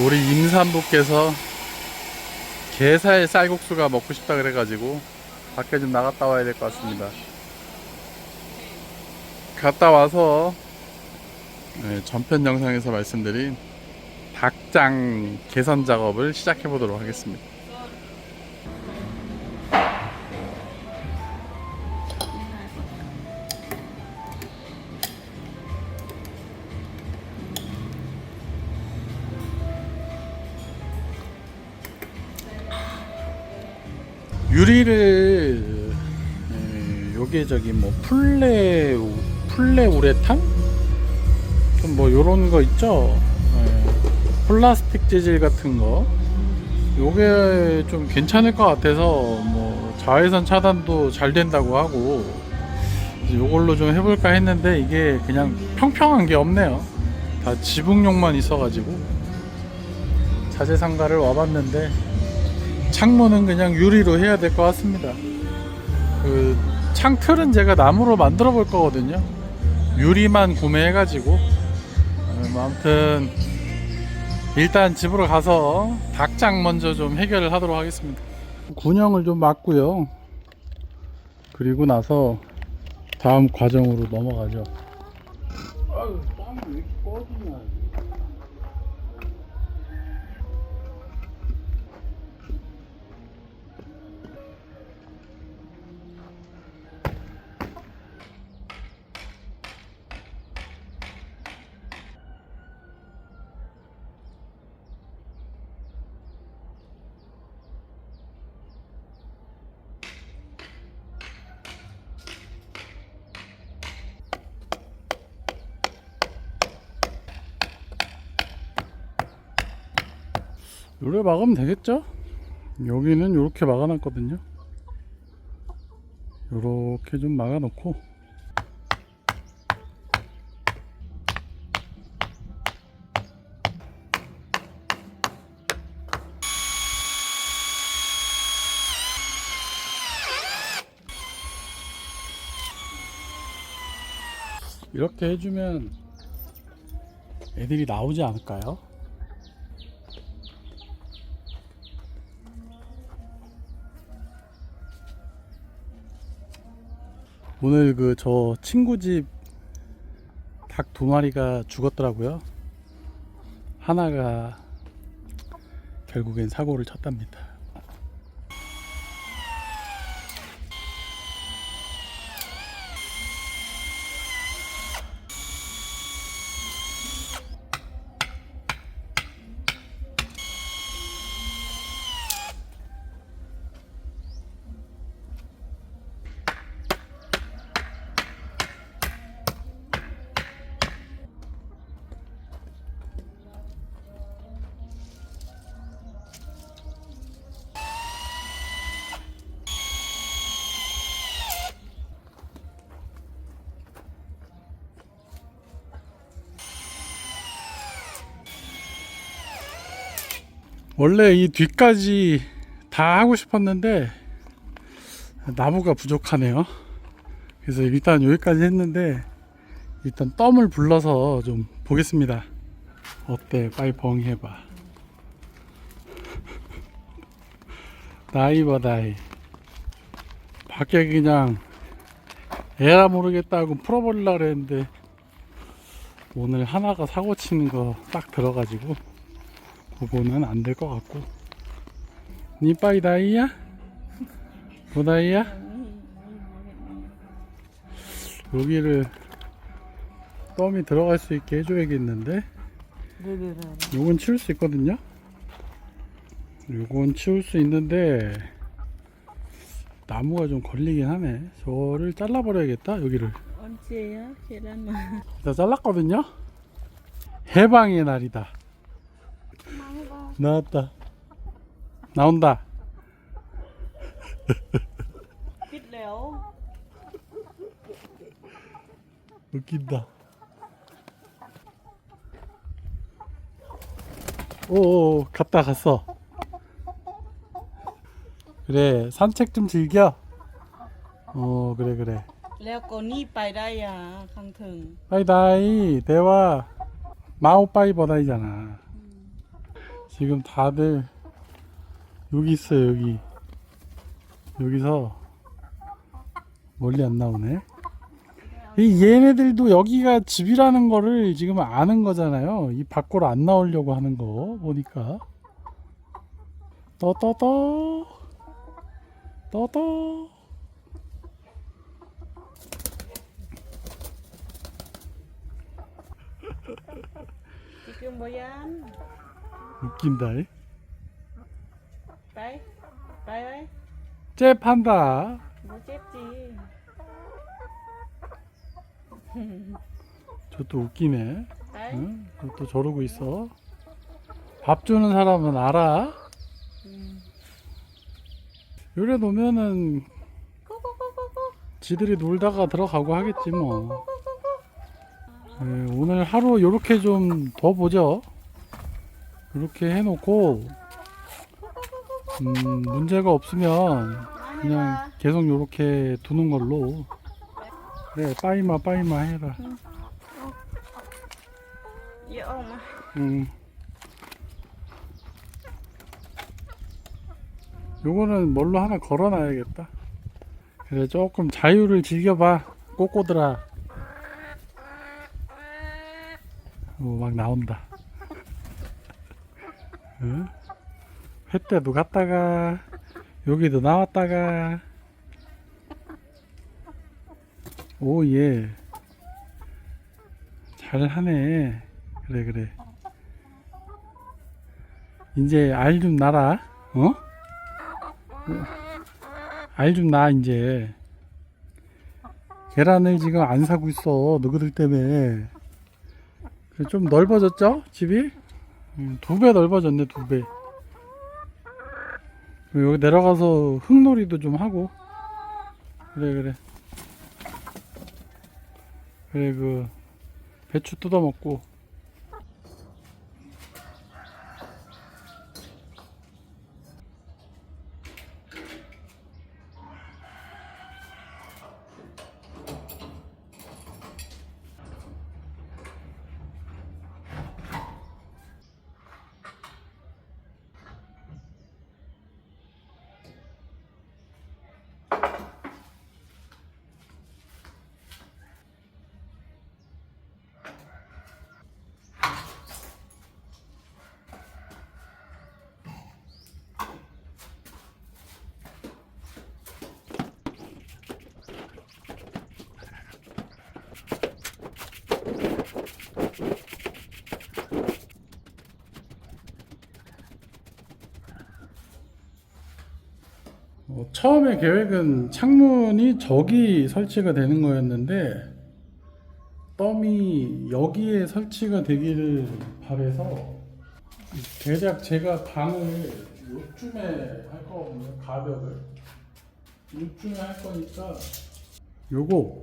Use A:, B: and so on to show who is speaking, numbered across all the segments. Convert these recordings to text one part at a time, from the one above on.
A: 우리 임산부께서 게살 쌀국수가 먹고 싶다 그래가지고 밖에 좀 나갔다 와야 될 것 같습니다. 갔다 와서 네, 전편 영상에서 말씀드린 닭장 개선 작업을 시작해 보도록 하겠습니다. 유리를 에, 요게 저기 뭐 플레 플레 우레탄? 좀 뭐 요런 거 있죠? 에, 플라스틱 재질 같은 거. 요게 좀 괜찮을 것 같아서 뭐 자외선 차단도 잘 된다고 하고 요걸로 좀 해볼까 했는데 이게 그냥 평평한 게 없네요. 다 지붕용만 있어가지고 자재상가를 와봤는데 창문은 그냥 유리로 해야 될 것 같습니다. 그 창틀은 제가 나무로 만들어 볼 거거든요. 유리만 구매해 가지고 어, 뭐 아무튼 일단 집으로 가서 닭장 먼저 좀 해결을 하도록 하겠습니다. 군형을 좀 맞고요. 그리고 나서 다음 과정으로 넘어가죠. 아유, 땀이 왜 이렇게 꺼지냐. 요래 막으면 되겠죠? 여기는 요렇게 막아놨거든요. 요렇게 좀 막아놓고 이렇게 해주면 애들이 나오지 않을까요? 오늘 그 저 친구 집 닭 두 마리가 죽었더라고요. 하나가 결국엔 사고를 쳤답니다. 원래 이 뒤까지 다 하고 싶었는데 나무가 부족하네요. 그래서 일단 여기까지 했는데 일단 덤을 불러서 좀 보겠습니다. 어때? 빨리 벙 해봐. 나이 봐 나이. 밖에 그냥 에라 모르겠다고 풀어버리려고 그랬는데 오늘 하나가 사고 치는 거 딱 들어가지고 그거는 안 될 것 같고 니 빠이 다이야? 보다이야? 여기를 덤이 들어갈 수 있게 해줘야겠는데 요건 치울 수 있거든요 요건 치울 수 있는데 나무가 좀 걸리긴 하네 저를 잘라버려야겠다 여기를
B: 언제야? 계란만.
A: 일단 잘랐거든요 해방의 날이다 나왔다 나온다
B: 빗래요.
A: 웃긴다 오오 갔다 갔어 그래 산책 좀 즐겨 어 그래 그래
B: แล้วก็นี่ไปได้ยาข้างถึง
A: 빠이다이 대화 마오 빠이 버다이잖아 지금 다들 여기 있어요 여기. 여기서 멀리 안 나오네. 이 얘네들도 여기가 집이라는 거를 지금 아는 거잖아요. 이 밖으로 안 나오려고 하는 거 보니까. 떠떠떠. 떠떠.
B: 지금 뭐야?
A: 웃긴다 이.
B: Đây, đây đây,
A: 잽한다
B: chết gì?
A: 저또 웃기네 응? 또, 또 저러고 있어 밥 주는 사람은 알아
B: ừ.
A: 요래 놓으면은. 지들이 놀다가 들어가고 하겠지 뭐 예, 오늘 하루 요렇게 좀 더 보죠 이렇게 해놓고 음, 문제가 없으면 그냥. 계속 요렇게 두는 걸로 그래 빠이마 빠이마 해라. 음. 요거는 뭘로 하나 걸어놔야겠다. 그래 조금 자유를 즐겨봐 꼬꼬들아. 오, 막 나온다. 응? 회 때도 갔다가 여기도 나왔다가 오 예. 잘하네. 그래 그래. 이제 알좀 나라. 어? 알 좀 나 이제. 계란을 지금 안 사고 있어. 너희들 때문에. 좀 넓어졌죠? 집이? 두배 넓어졌네, 두 배. 여기 내려가서 흙놀이도 좀 하고. 그래, 그래. 그래, 그, 배추 뜯어 먹고. 어, 처음에 계획은 창문이 저기 설치가 되는 거였는데 덤이 여기에 설치가 되기를 바래서 대략 제가 방을 요쯤에 할 거거든요 가벽을. 요쯤에 할 거니까 요거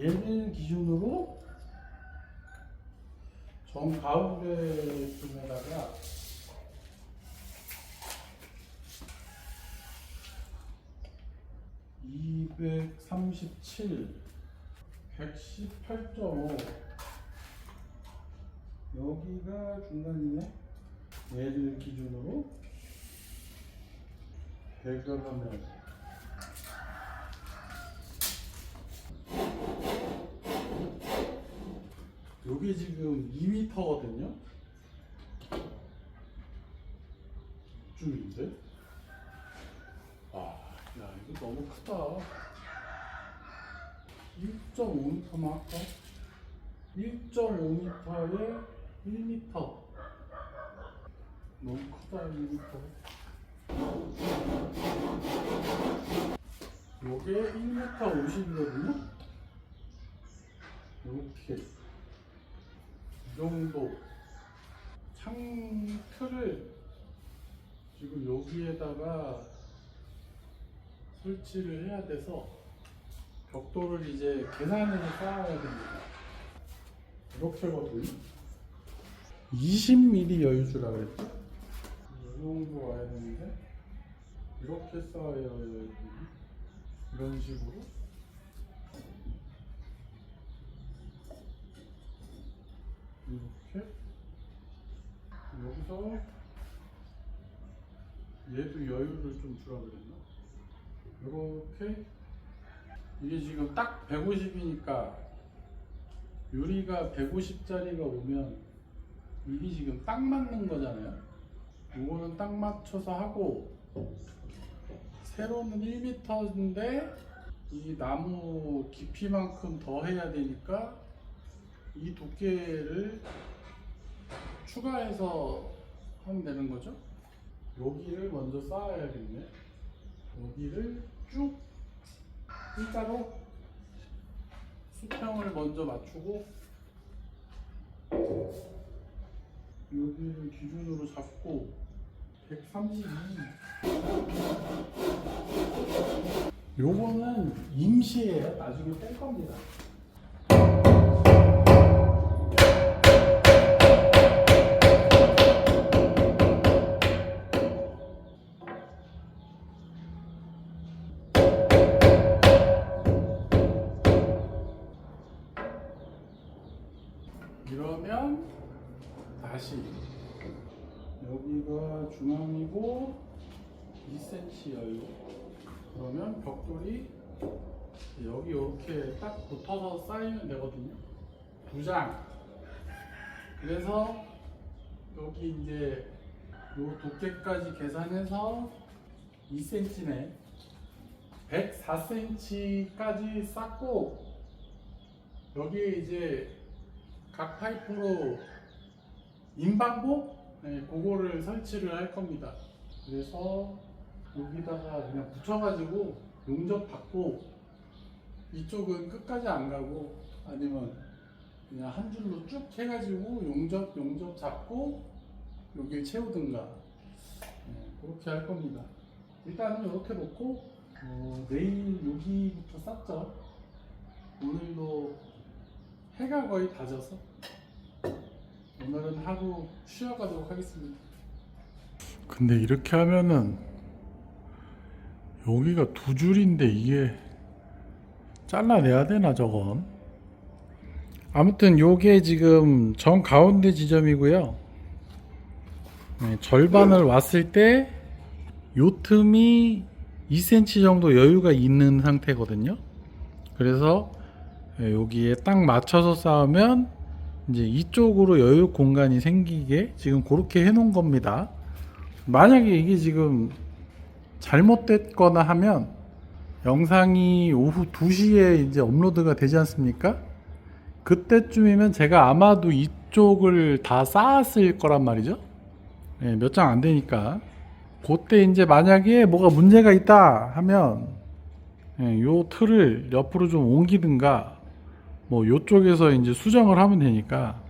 A: 얘를 기준으로 정 가운데쯤에다가 (237) (118.5) 여기가 중간이네. 얘를 기준으로 100을 하면. 요게 지금 2m거든요? 쯤인데 아, 야, 크다. 1.5m만 할까? 1.5m에 1m. 너무 크다, 1m. 요게 1m 50이거든요? 이렇게. 이 정도. 창 틀을 지금 여기에다가 설치를 해야 돼서 벽돌을 이제 계산해서 쌓아야 됩니다. 이렇게거든요. 20mm 여유주라 그랬죠? 이 정도 와야 되는데 이렇게 쌓아야 되지. 이런 식으로 이렇게 여기서 얘도 여유를 좀 주라 그랬나? 이렇게 이게 지금 딱 150이니까 유리가 150짜리가 오면 이게 지금 딱 맞는 거잖아요. 이거는 딱 맞춰서 하고 세로는 1m인데 이 나무 깊이만큼 더 해야 되니까 이 두께를 추가해서 하면 되는 거죠. 여기를 먼저 쌓아야겠네. 여기를 쭉 일자로 수평을 먼저 맞추고 여기를 기준으로 잡고 132 요거는 임시예요. 나중에 뺄 겁니다. 2cm 여유? 그러면 벽돌이 여기 이렇게 딱 붙어서 쌓이면 되거든요. 두 장. 그래서 여기 이제 요 두께까지 계산해서 2cm네. 104cm까지 쌓고 여기에 이제 각 파이프로 인방복 네, 그거를 설치를 할 겁니다. 그래서 여기다가 그냥 붙여가지고 용접 받고 이쪽은 끝까지 안 가고 아니면 그냥 한 줄로 쭉 해가지고 용접 용접 잡고 여기를 채우든가 네, 그렇게 할 겁니다. 일단은 이렇게 놓고 어, 내일 여기부터 쌓죠. 오늘도 해가 거의 다 져서 오늘은 하루 쉬어가도록 하겠습니다. 근데 이렇게 하면은 여기가 두 줄인데 이게 잘라내야 되나 저건? 아무튼 요게 지금 정 가운데 지점이고요. 네, 절반을 왔을 때 요 틈이 2cm 정도 여유가 있는 상태거든요. 그래서 예, 여기에 딱 맞춰서 쌓으면 이제 이쪽으로 여유 공간이 생기게 지금 그렇게 해 놓은 겁니다. 만약에 이게 지금 잘못됐거나 하면 영상이 오후 2시에 이제 업로드가 되지 않습니까? 그때쯤이면 제가 아마도 이쪽을 다 쌓았을 거란 말이죠. 예, 몇장 안 되니까. 그때 이제 만약에 뭐가 문제가 있다 하면 예, 요 틀을 옆으로 좀 옮기든가 뭐 요쪽에서 이제 수정을 하면 되니까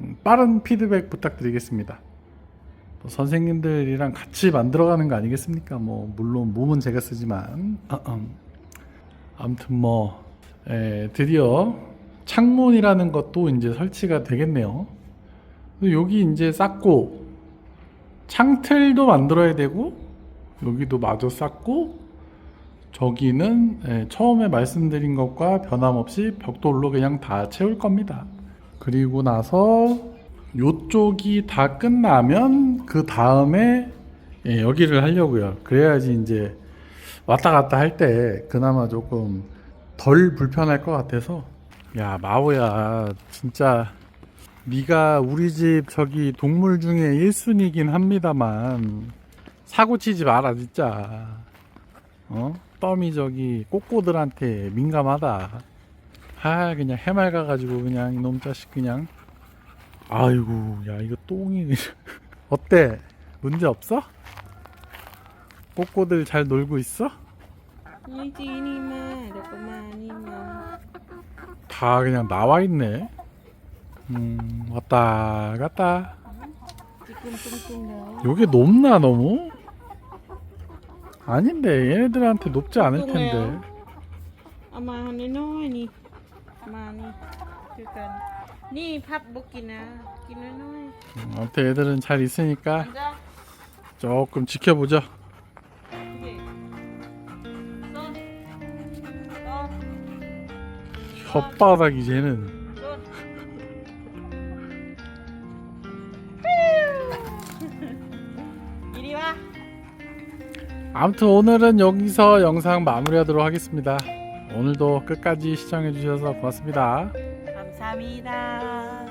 A: 음, 빠른 피드백 부탁드리겠습니다. 뭐 선생님들이랑 같이 만들어가는 거 아니겠습니까? 뭐 물론 몸은 제가 쓰지만 아무튼 뭐 에, 드디어 창문이라는 것도 이제 설치가 되겠네요. 여기 이제 쌓고 창틀도 만들어야 되고 여기도 마저 쌓고 저기는 예, 처음에 말씀드린 것과 변함없이 벽돌로 그냥 다 채울 겁니다. 그리고 나서 요쪽이 다 끝나면 그 다음에 예, 여기를 하려고요. 그래야지 이제 왔다 갔다 할 때 그나마 조금 덜 불편할 것 같아서 야 마오야 진짜 네가 우리 집 저기 동물 중에 1순위긴 합니다만 사고 치지 마라 진짜 어? 덤이 저기 꼬꼬들한테 민감하다. 아 그냥 해맑아 가지고 그냥 이놈 자식 그냥 아이고 야 이거 똥이 어때? 문제 없어? 꼬꼬들 잘 놀고 있어? 다 그냥 나와 있네. 음 왔다 갔다. 요게 높나 너무? 아닌데 얘네들한테 높지 않을. 텐데.
B: Nó nói nè. Mà nè. 니 밥 먹기나 기는
A: 너무 아무튼 애들은 잘 있으니까
B: 앉아.
A: 조금 지켜보죠. 혓바닥 이제는. 아무튼 오늘은 여기서 영상 마무리하도록 하겠습니다. 오늘도 끝까지 시청해주셔서 고맙습니다.
B: 감